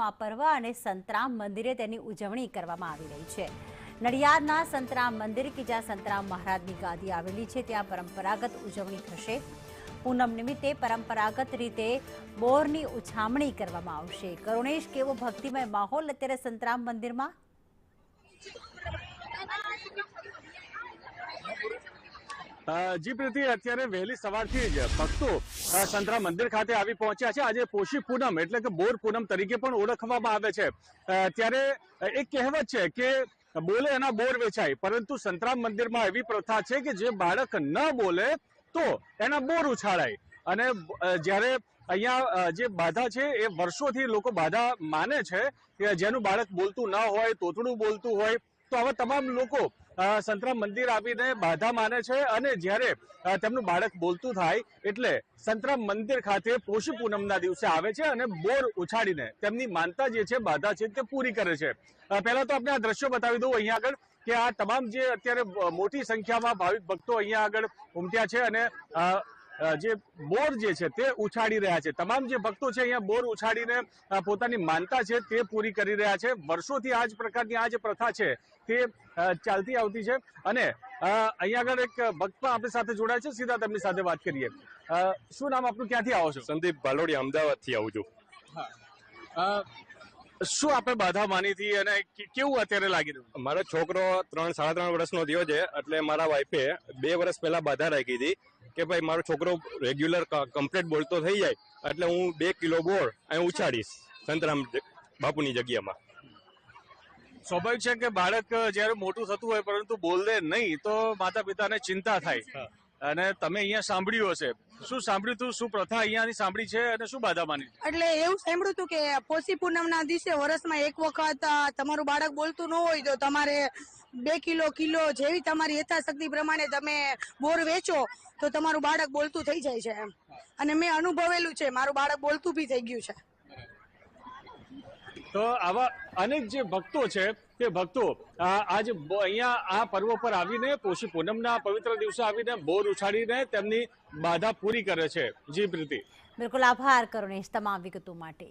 પૂનમનો આ પર્વ અને સંતરામ મંદિરે તેની ઉજવણી કરવામાં આવી રહી છે. નડિયાદના સંતરામ મંદિર કે જ્યાં સંતરામ મહારાજની ગાદી આવેલી છે, ત્યાં પરંપરાગત ઉજવણી થશે. પૂનમ નિમિત્તે પરંપરાગત રીતે બોરની ઉછામણી કરવામાં આવશે. કરુણેશ કેવો ભક્તિમય માહોલ અત્યારે સંતરામ મંદિરમાં? જી પ્રીતિ, અત્યારે વહેલી સવારથી જ ભક્તો સંતરા મંદિર ખાતે આવી પહોંચ્યા છે. આજે પોષી પૂનમ એટલે કે બોર પૂનમ તરીકે પણ ઓળખવામાં આવે છે. ત્યારે એક કહેવત છે કે બોલે એના બોર વેચાય, પરંતુ સંતરામ મંદિરમાં એવી પ્રથા છે કે જે બાળક ન બોલે તો એના બોર ઉછાળાય. અને જ્યારે અહીંયા જે બાધા છે એ વર્ષોથી લોકો બાધા માને છે કે જેનું બાળક બોલતું ન હોય, તોતડું બોલતું હોય, તો આવા તમામ લોકો સંતરામ મંદિર આવીને બાધા માને છે અને જ્યારે તેમનું બાળક બોલતું થાય એટલે સંતરામ મંદિર ખાતે પોષી પૂનમના દિવસે આવે છે અને બોર ઉછાડીને તેમની માનતા જે છે, બાધા છે તે પૂરી કરે છે. પહેલા તો આપણે આ દ્રશ્યો બતાવી દઉં અહીંયા આગળ કે આ તમામ જે અત્યારે મોટી સંખ્યામાં ભાવિક ભક્તો અહીંયા આગળ ઉમટ્યા છે અને જે બોર જે છે તે ઉછાળી રહ્યા છે. તમામ જે ભક્તો છે અહીંયા બોર ઉછાળીને પોતાની માનતા છે તે પૂરી કરી રહ્યા છે. વર્ષોથી આ જ પ્રકારની આ જે પ્રથા છે તે ચાલતી આવતી છે. અને અહીંયા આગળ એક ભક્ત પણ આપણી સાથે જોડાય છે. સીધા તેમની સાથે વાત કરીએ. શું નામ આપનું? ક્યાંથી આવો છો? સંદીપ ભાલોડી અમદાવાદથી આવું છું. શું આપણે બાધા માની હતી અને કેવું અત્યારે લાગી રહ્યું? મારો છોકરો ત્રણ સાડા ત્રણ વર્ષનો થયો છે. એટલે મારા વાઈફે બે વર્ષ પહેલા બાધા રાખી હતી. કે ભાઈ મારો છોકરો રેગ્યુલર કમ્પ્લીટ બોલતો થઈ જાય એટલે હું બે કિલો બોર અહીં ઉછાડીશ સંતરામ બાપુની જગ્યામાં. સ્વાભાવિક છે કે બાળક જ્યારે મોટું થતું હોય પરંતુ બોલે નહીં તો માતા પિતાને ચિંતા થાય. અને તમે અહીંયા સાંભળ્યું હશે શું સાંભળ્યું હતું શું પ્રથા અહીંયાની સાંભળી છે અને શું બાધા માની એટલે એવું સાંભળ્યું હતું કે પોષી પૂનમના દિવસે વર્ષમાં એક વખત તમારું બાળક બોલતું ન હોય તો તમારે બે કિલો કિલો જેવી તમારી યથાશક્તિ પ્રમાણે તમે બોર વેચો તો તમારું બાળક બોલતું થઈ જાય છે એમ. અને મેં અનુભવેલું છે, મારું બાળક બોલતું બી થઈ ગયું છે. તો આવા અનેક જે ભક્તો છે, તે ભક્તો આજ અહીંયા આ પર્વ પર આવીને પોષી પૂનમના પવિત્ર દિવસે આવીને બોર ઉછાળીને તેમની બાધા પૂરી કરે છે. જી પ્રીતિ. બિલકુલ આભાર, કરુણેશ, તમામ વિગતો માટે.